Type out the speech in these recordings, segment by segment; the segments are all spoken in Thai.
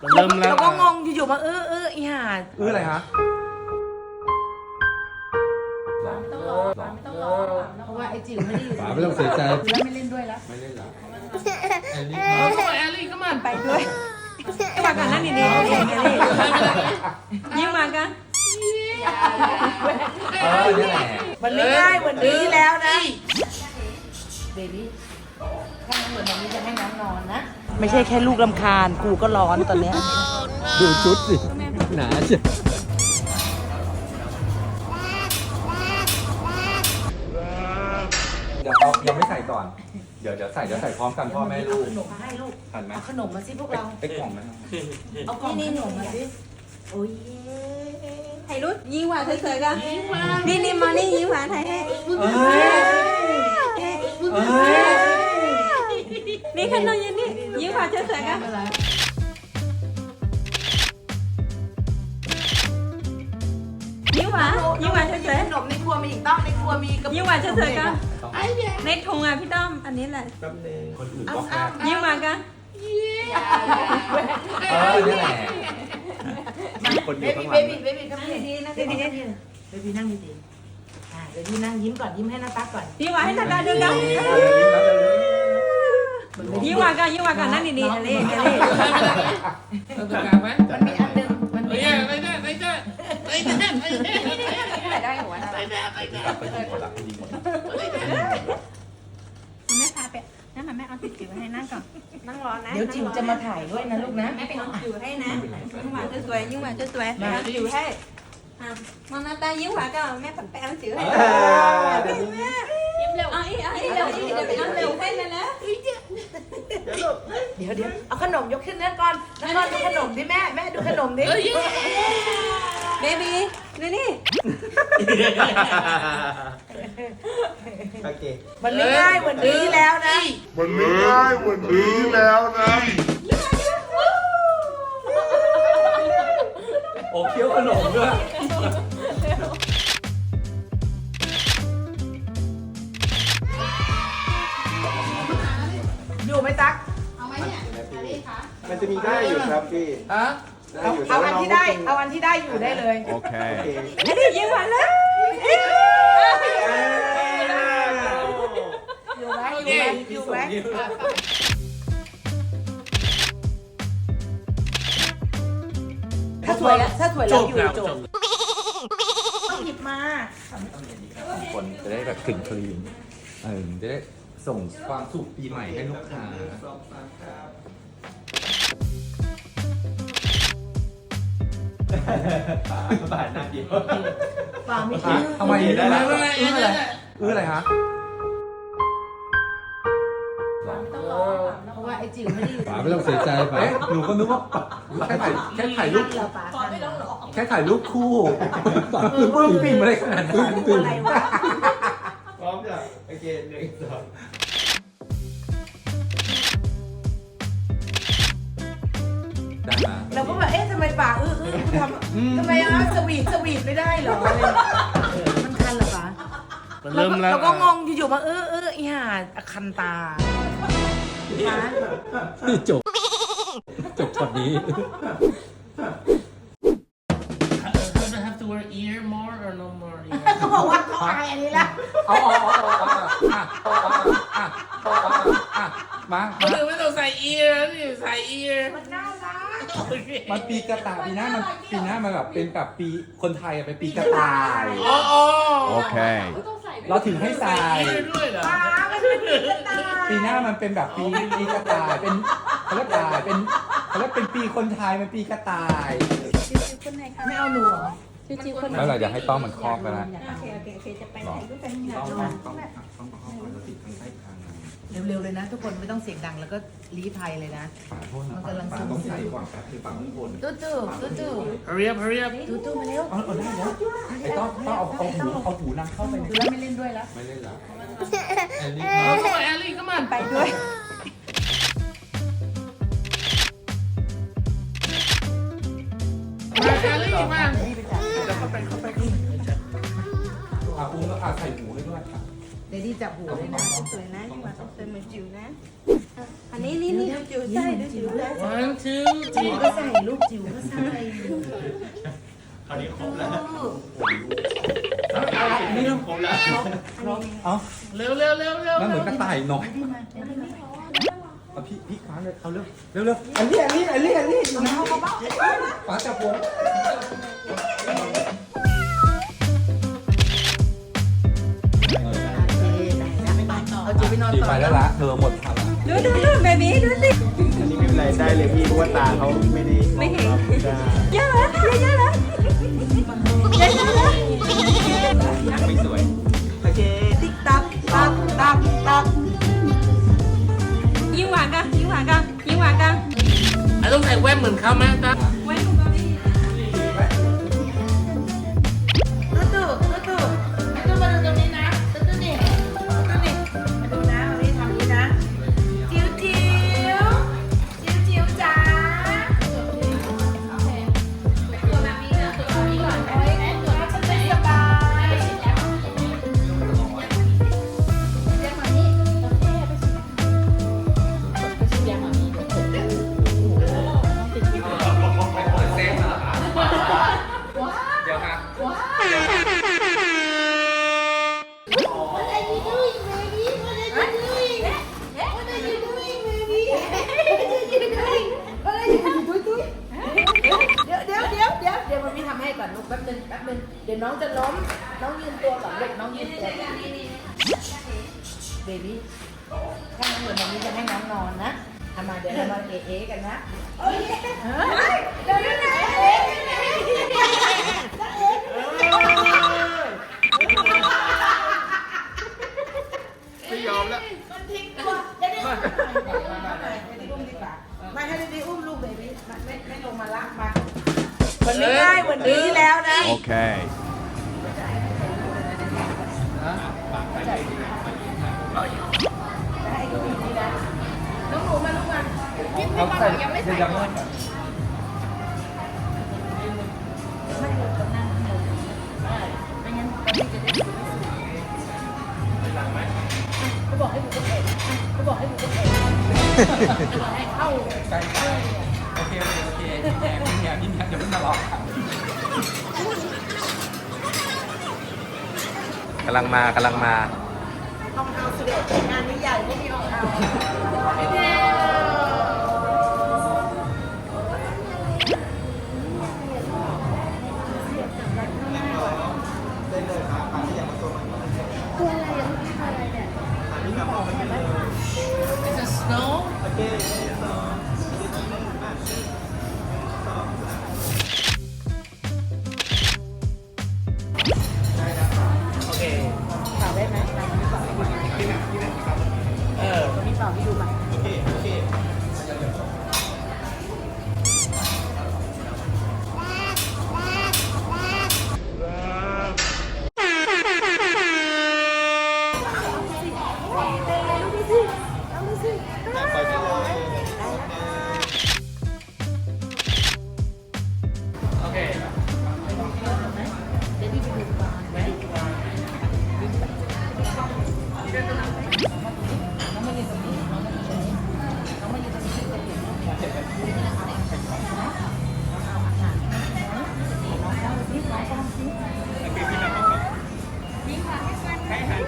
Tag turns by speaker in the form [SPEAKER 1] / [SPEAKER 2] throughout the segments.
[SPEAKER 1] เริ่มแล้ว
[SPEAKER 2] เราก็งงอยู่ๆมาเออเอออีห่า
[SPEAKER 3] อื้ออะไรฮะ
[SPEAKER 2] เพราะว่าไอ้จิ๋วไม่ได้อยู่
[SPEAKER 3] ป๋าไม่ต้องเสียใจ
[SPEAKER 2] แล้วไม่เล่นด้วยแล้ว
[SPEAKER 3] ไม่เล่นละ
[SPEAKER 1] แอลลี่ก็มา
[SPEAKER 2] ไปด้วยมากันนั่นดีๆยิ้มมากัน
[SPEAKER 3] เออนี่แหละ
[SPEAKER 2] มันไม่ง่ายเหมือนปีที่แล้วนะเบบี้ ถ้างั้นเหมือนวันนี้จะให้น้องนอนนะไม่ใช่แค่ลูกลำคาญ กูก็ร้อนตอนเนี้ย
[SPEAKER 3] ดูชุดสิ หนาเชียวเดี๋ยวเอายังไม่ใส่ก่อน เดี๋ยวเดี๋ยวใส่เดี๋ยวใส่พร้อมกันพ่อแม่ลูก
[SPEAKER 2] ขนมมาให้ลูก
[SPEAKER 3] ทันไหม
[SPEAKER 2] เอาขนมมาสิพวกเรา
[SPEAKER 3] ไอ้กล่องนั้น
[SPEAKER 2] เอากล่องขนมมาสิโอ้ย
[SPEAKER 4] ถ่ายรูปยิ้มหวานสวยๆกันนี่นี่มานี่ยิ้มหวานถ่ายให้
[SPEAKER 3] เอ้ยเอ้ย
[SPEAKER 4] นี่ ขนมยิ้มนี่ยิ้มหวานสวยๆกันยิ้มหวานยิ้มหวานสวย
[SPEAKER 2] ขนมในครัวมีอีกต้องในครัวมีกระ
[SPEAKER 4] ๆยิ้มหวานสวยๆกันในถุงอะพี่ต้อมอันนี้แหละ
[SPEAKER 3] แป๊บนึงคนอื่นบอกแม่
[SPEAKER 4] ยิ้มหวานกัน
[SPEAKER 3] เออนี่แหละคนอ
[SPEAKER 2] เบ
[SPEAKER 3] ยู่ข้างห
[SPEAKER 2] บี้
[SPEAKER 3] ลั
[SPEAKER 2] เบ
[SPEAKER 3] ง
[SPEAKER 2] บี้เบบี้นั่งดีๆนั่งดีๆเบบี้นั่งดีๆอ่าเบบี้นั่งยิ้มก่อนยิ้มให้น้าตั๊กก่อน
[SPEAKER 4] ยิ้มหวานให้ทางกาดูกัน ยิ้มหวานกันยิ้มหวานกันนั่นดีๆอันนี้อันนี้
[SPEAKER 1] เอาตรงกลางไหม
[SPEAKER 2] มันมีอันหนึงมันมี
[SPEAKER 1] ไม่ได้ไม่ได้ไม่ได้ไม่ได้ไม่ได้
[SPEAKER 4] ได้หัวนะ
[SPEAKER 1] ไม่ได้ไม่ได้
[SPEAKER 3] กลับไปที่คนละคนดีหมด
[SPEAKER 4] แม่พาไปนั่นมาแม่เอาติดจิ๋วให้นั่งก่อนนั่งรอนะ
[SPEAKER 2] เดี๋ยวจิ๋วจะมาถ่ายด้วยนะลูกนะ
[SPEAKER 4] แม่ไปเอาจิ๋วให้นะยิ้มหวานสวยๆยิ้มหวานสวยๆเอาจิ๋วให้อะมองหน้าตายิ้มหวานก็แม่ผันไปเอาจิ๋วให้ยิ้มเร็วเอาอีกเอาอีกเร็วอีกเดี๋ยวไปเอาเร็วให้เลยนะ
[SPEAKER 2] เดี๋ยวเดี๋ยวเอาขนมยกขึ้นนะก่อนนะก่อนดูขนมดิแม่แม่ดูขนมดิ
[SPEAKER 4] เบบี้นี่นี่
[SPEAKER 3] โอเค
[SPEAKER 2] มันไม่ง่ายเหมือนปีที่แล้วนะ
[SPEAKER 5] มันไม่ง่ายเหมือนปีที่แล้วนะ
[SPEAKER 3] โอ้เคี้ยวขนมด้วย
[SPEAKER 2] อยู่
[SPEAKER 5] จะมีได้อยู่ครับพี่
[SPEAKER 1] ฮะ
[SPEAKER 5] ได้
[SPEAKER 2] เอา
[SPEAKER 5] อยู่
[SPEAKER 2] เอาอันที่ได้ เอาอันที่ได้อยู่ได้เลย
[SPEAKER 5] โอเค
[SPEAKER 4] อันนี้ยิ้มหวานแล้ว
[SPEAKER 2] อยู่ไหมอยู่ไหมอยู่ไหมถ้าสวยแล้วถ้าสวย
[SPEAKER 1] จ
[SPEAKER 2] แล้ว
[SPEAKER 1] บ
[SPEAKER 2] อยู่
[SPEAKER 1] แล้ว
[SPEAKER 2] จ
[SPEAKER 1] จ
[SPEAKER 2] บบต้องหยิบมา
[SPEAKER 3] คนจะได้แบบกลิ่นคลีนเออจะได้ส่งความสุขปีใหม่ให้ลูกค้า บาทหน้าเดียว
[SPEAKER 2] ฟังไม่คิด
[SPEAKER 3] ทำไมได้ละ
[SPEAKER 1] ไม่ได้ไม่ได้
[SPEAKER 3] อื้ออะไรฮะ
[SPEAKER 2] เพราะว่าไอ้จิ๋วไม่ได้อยู่
[SPEAKER 3] ป๋าไม่ต้องเสียใจป๋าหนูก็นึกว่าแค่ถ่ายแค่ถ่ายรูป
[SPEAKER 2] เราป่าทันเหรอ
[SPEAKER 3] แค่ถ่ายรูปคู่ป๋าปลื้มปิ่มอะไรขนาดนั้นปลื้ม
[SPEAKER 2] อะไรวะ
[SPEAKER 5] พร้อมจ้ะโอเคหนึ่งสอง
[SPEAKER 2] ป่าอื้ออื้อทำทำไมอะสวีทสวีทไม่ได้เหรออะไรมันคันเหรอปะ
[SPEAKER 1] เริ่มแล้ว
[SPEAKER 2] เราก็งงอยู่ๆมาเออเอออีห่าคันตาฮะ
[SPEAKER 3] จบ จบช็อตนี้
[SPEAKER 1] Does it have to wear ear more or no more ear
[SPEAKER 2] เขาบอกว่าเขาอายอันนี้ละ
[SPEAKER 3] เอาเอาเอาเอาเอาอะเอาเอาอะเอาเอาอะมา
[SPEAKER 1] คนอื่นไม่ต้องใส่ ear นี่ใส่ ear
[SPEAKER 2] มันน่ารัก
[SPEAKER 1] โอเค
[SPEAKER 3] มันปีกระต่ายปีหน้ามันปีหน้ามันแบบเป็นแบบปีคนไทยอะเป็นปีกระต่าย
[SPEAKER 1] อ๋ออ๋อ
[SPEAKER 5] โอเค
[SPEAKER 3] เราถึงให้ใส่
[SPEAKER 1] ear ด้วยเหรอ
[SPEAKER 2] ป่ามันเป็นปีกระต่าย
[SPEAKER 3] ปีหน้ามันเป็นแบบปีปีกระต่ายเป็นเขาเรียกกระต่ายเป็นเขาเรียกเป็นปีคนไทยเป็นปีกระต่าย
[SPEAKER 4] คนไหนคะ
[SPEAKER 2] ไม่เอาหนูเหรอ
[SPEAKER 4] จิ๋วจิ๋วคนไหน
[SPEAKER 3] แล้วเราจะให้ต้อมมันครอบกันนะ
[SPEAKER 4] โอเคโอเคโอเคจะไปถ่ายรูปกันนะ
[SPEAKER 3] ต้องต้องต้องต้องครอบกันแล้วติดข้างใต้คาง
[SPEAKER 2] เร็วๆเลยนะ ทุกคนไม่ต้องเสียงดังแล้วก็รีภัยเลยนะ
[SPEAKER 3] ฝาโทษนะฝาต้องใส่ก่อนแป๊บคือฝาข้างบน
[SPEAKER 2] ตู้ตู้ตู้ตู้
[SPEAKER 1] hurry up hurry up
[SPEAKER 2] ตู้ตู้มาเร็ว
[SPEAKER 3] เอาเอาได้แล้วไอ้ต้องต้องเอาเอาหูเอาหูนำเข้าไปใน
[SPEAKER 2] ดูแล้วไม่เล่นด้วยแล้ว
[SPEAKER 3] ไม่เล่นแล้วแอนนี่
[SPEAKER 1] Oh, Ellie, come on.
[SPEAKER 4] ไปด้วย
[SPEAKER 1] มา Ellie มา
[SPEAKER 2] เดยวดี้จับหูเลยนะ
[SPEAKER 4] สวยนะยิ้มหวานสวยเหมือนจิ๋วนะ อันนี้นี่นี่จิ๋วใส่ดูจิ๋วใส่
[SPEAKER 1] One, two,
[SPEAKER 2] จิ๋ว
[SPEAKER 1] three.
[SPEAKER 2] ก็ใส่ลูกจิ๋วก็ใส่
[SPEAKER 3] นี่เริ่มครบแล้วเอ้า
[SPEAKER 1] เร็วเร็วเร็วเร็ว
[SPEAKER 3] มันเหมือนกระต่ายน้อยเอาพี่พี่คว้าเลยเอาเร็วเร็วเร็วอันนี้อันนี้อันนี้อันนี้อยู่นะคว้าจับวง
[SPEAKER 2] เอาจิ๋วไป
[SPEAKER 3] ดี
[SPEAKER 2] ต่อ
[SPEAKER 3] ไปแล้วละเธอหมดทันละ
[SPEAKER 4] ดูดูดูเบบี้ดูสิ
[SPEAKER 5] อันนี้ไม่เป็นไรได้เลยพี่เพราะว่าตาเขาไม่ได้
[SPEAKER 4] ไม่เห็น
[SPEAKER 5] ได้
[SPEAKER 4] เยอะแล้วเยอะแล้วเยอะแล้ว
[SPEAKER 3] ยังไม่สวย
[SPEAKER 5] โอเค
[SPEAKER 4] ติ๊กตักตักตักตักยิ้มหวานกันยิ้มหวานกันยิ้มหวานกัน
[SPEAKER 1] ไอ้ต้องใส่แว่นเหมือนเขาไหมตา
[SPEAKER 4] เรา
[SPEAKER 2] มาเอะเอะกันนะ เอาใส่
[SPEAKER 3] ยังไม่ใส่ยังไม่
[SPEAKER 2] เขาบอกให้หนูก็เองเขาบอกให้เองเข้า
[SPEAKER 3] ใกล้โอเคโอเคโอเคแยมพี่แยมพี่แยมเดี๋ยวเพิ่ทะเลาะกันกำลังมากำลังมา
[SPEAKER 2] ห้องเอาสิเด็จงานนี้ใหญ่ไม่มีห้องเอา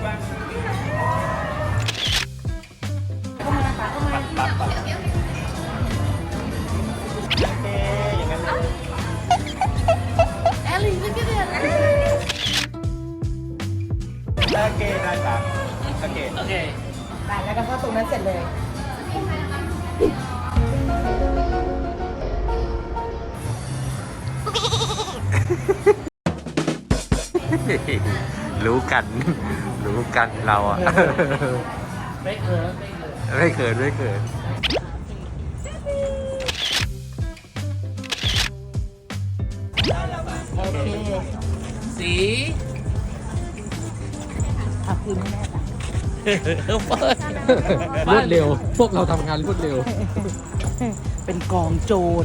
[SPEAKER 5] ให้หันบ้าง
[SPEAKER 2] เข้ามาค่ะเข้ามา
[SPEAKER 5] ปัดปัดโอเคอย่างนั้นเลย
[SPEAKER 6] Ellie, look at that.
[SPEAKER 5] โอเคได้ปะโอเค
[SPEAKER 1] โอเค
[SPEAKER 2] ได้แล้วก็เข้าตรงนั้นเสร็จเลย
[SPEAKER 3] รู้กัน รู้กันเราอะ
[SPEAKER 1] ไม่เขินไม่เขิน
[SPEAKER 3] ไม่เขินไม่เขิน
[SPEAKER 2] โอเค
[SPEAKER 1] สี
[SPEAKER 2] เอาคืนให้แม่ไป
[SPEAKER 1] เปิด
[SPEAKER 3] รวดเร็ว พวกเราทำงานรวดเร็ว
[SPEAKER 2] เป็นกองโจร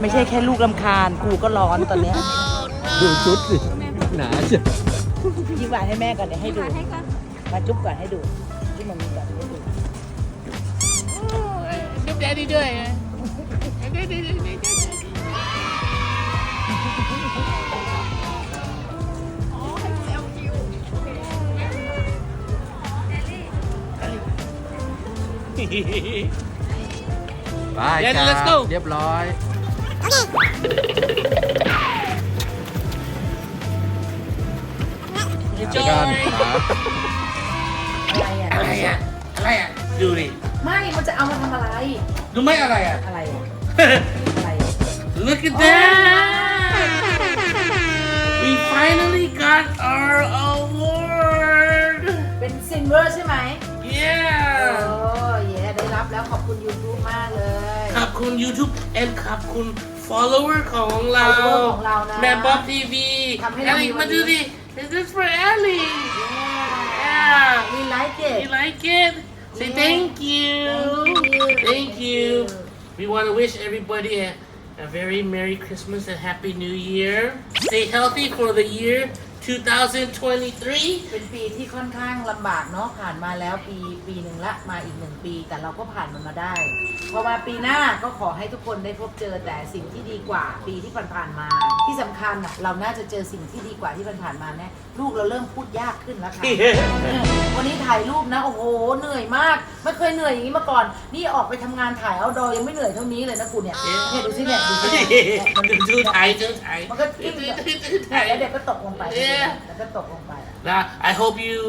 [SPEAKER 2] ไม่ใช่แค่ลูกลำคาญ กูก็ร้อนตอนเนี้ย
[SPEAKER 3] ดูชุดสิ หนาเชี ยว
[SPEAKER 2] ยิ้มหวานให้แม่ก่อนเดี๋ยวให้ดู
[SPEAKER 4] ให้ก่อน
[SPEAKER 2] มาจุ๊บก่อนให้ดูจุ๊บมันมีก่อนให้ดู
[SPEAKER 1] อันนี้ด้วย
[SPEAKER 3] ไป
[SPEAKER 1] Yeah,
[SPEAKER 3] จ้า
[SPEAKER 1] let's go
[SPEAKER 3] เรียบร้อยเจอกัน
[SPEAKER 1] Enjoy
[SPEAKER 3] ครับ
[SPEAKER 2] อะไรอะ
[SPEAKER 1] อะไรอะ อะไรอะ ดูดิ
[SPEAKER 2] ไม่ มันจะเอามาทำอะไร
[SPEAKER 1] ดูไหม่อะไรอะ
[SPEAKER 2] อะไรอะ อะไรอะ
[SPEAKER 1] Look at that! We finally got our award!
[SPEAKER 2] เป็นซิงเวอร์ใช่ไหม โอ้
[SPEAKER 1] Yeah!
[SPEAKER 2] เย่ได้รับแล้วขอบคุณ YouTube มากเลย
[SPEAKER 1] ขอบคุณ YouTube and ขอบคุณ follower ของเรา
[SPEAKER 2] follower ของเรานะ
[SPEAKER 1] แม่บ๊อบทีวี
[SPEAKER 2] ทำให้เรามี
[SPEAKER 1] Ellie
[SPEAKER 2] วั
[SPEAKER 1] มาน
[SPEAKER 2] นี้
[SPEAKER 1] ดูดิ This is for Ellie Yeah
[SPEAKER 2] We like it
[SPEAKER 1] You like it? Say
[SPEAKER 2] Yeah.
[SPEAKER 1] thank you.
[SPEAKER 2] Thank you.
[SPEAKER 1] Thank you. We want to wish everybody a, a very Merry Christmas and Happy New Year. Stay healthy for the year 2023.
[SPEAKER 2] เป็นปีที่ค่อนข้างลำบากเนาะผ่านมาแล้วปีปีหนึ่งละมาอีกหนึ่งปี แต่เราก็ผ่านมันมาได้ เพราะว่าปีหน้าก็ขอให้ทุกคนได้พบเจอแต่สิ่งที่ดีกว่าปีที่ผ่านๆมา ที่สำคัญอะเราน่าจะเจอสิ่งที่ดีกว่าที่ผ่านๆมาแน่ลูกเราเริ่มพูดยากขึ้นแล้วค่ะ วันนี้ถ่ายรูปนะ โอ้โหเหนื่อยมากไม่เคยเหนื่อยอย่างนี้มาก่อน นี่ออกไปทำงานถ่ายเอาดอยังไม่เหนื่อยเท่านี้เลยนะกูเนี่ยเนี่ยดูสิเนี่ยดูสิเนี่ยเนี่ยมัน
[SPEAKER 1] ดูไทยดูไทย
[SPEAKER 2] มันก็กิ้ง
[SPEAKER 1] ดู
[SPEAKER 2] แบบ
[SPEAKER 1] ไทย
[SPEAKER 2] แล้วเด็กก็ตกลงไป
[SPEAKER 1] Yeah.
[SPEAKER 2] แล้วก็ตกลงไปอะ
[SPEAKER 1] Now, I hope you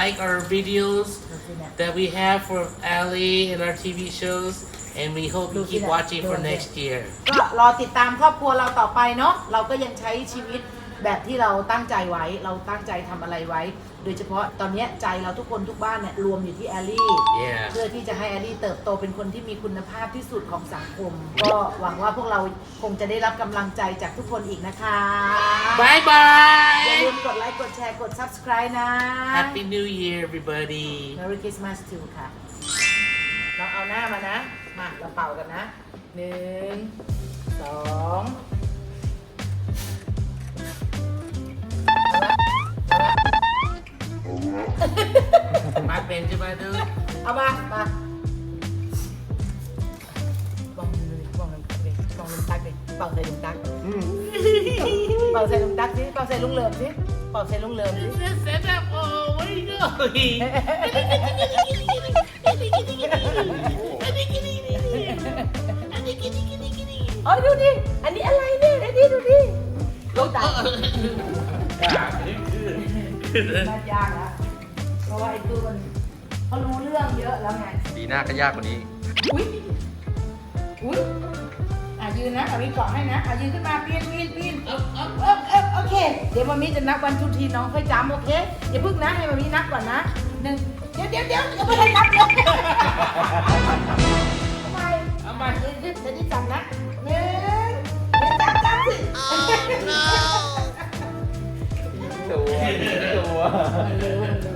[SPEAKER 1] like our videos
[SPEAKER 2] ดูสิเนี่ย
[SPEAKER 1] that we have for Ali and our TV shows, and we hope you keep watching for next year.
[SPEAKER 2] ก็รอติดตามครอบครัวเราต่อไปเนาะ เราก็ยังใช้ชีวิต แบบที่เราตั้งใจไว้เราตั้งใจทำอะไรไว้ โดยเฉพาะตอนเนี้ยใจเราทุกคนทุกบ้านเนี่ยรวมอยู่ที่แอลลี่
[SPEAKER 1] Yeah.
[SPEAKER 2] เพื่อที่จะให้แอลลี่เติบโตเป็นคนที่มีคุณภาพที่สุดของสังคม ก็หวังว่าพวกเราคงจะได้รับกำลังใจจากทุกคนอีกนะคะ
[SPEAKER 1] Bye
[SPEAKER 2] อย่าลื
[SPEAKER 1] bye.
[SPEAKER 2] มกดไลค์กดแชร์กด subscribe นะ
[SPEAKER 1] Happy New Year, everybody.
[SPEAKER 2] Merry Christmas too ค่ะเราเอาหน้ามานะ มาเราเป่ากันนะหนึ่งสอง เอาละ
[SPEAKER 1] My friend, my dude.
[SPEAKER 2] เอามา มาบองเลยบองลมตักเลยบองลมตักเลยเป่าใส่ลุงตักเป่าใส่ลุงตักสิเป่าใส่ลุงเหลิมสิเป่าใส่ลุงเหลิมสิ
[SPEAKER 1] Set up. Oh, where you going?
[SPEAKER 2] เอ้ยดูดิ อันนี้อะไรเนี่ยไอ้นี่ดูดิลูกตาน่ายากแล้วเพราะว่าไอ้ตัวมันเขารู้เรื่องเยอะแล้วไง
[SPEAKER 3] ปีหน้าก็ยากกว่านี้
[SPEAKER 2] อุ้ยอุ้ยอะยืนนะเอาวิเกาะให้นะอะยืนขึ้นมาปีนปีนปีนเออเออเออเออโอเค เดี๋ยวมามีจะนับวันทุกทีน้องค่อยจำโอเคอย่าเพิ่งนะให้มามีนับก่อนนะหนึ่งเดี๋ยวเดี๋ยวเดี๋ยวยังไม่ได้นับเลยทำไม
[SPEAKER 1] เอามา
[SPEAKER 2] เดี๋ยวเดี๋ยวเดี๋ยวได้จับนะหนึ่งเดี๋ยวจับจับสิ
[SPEAKER 3] ตัวตัว
[SPEAKER 2] เร็ว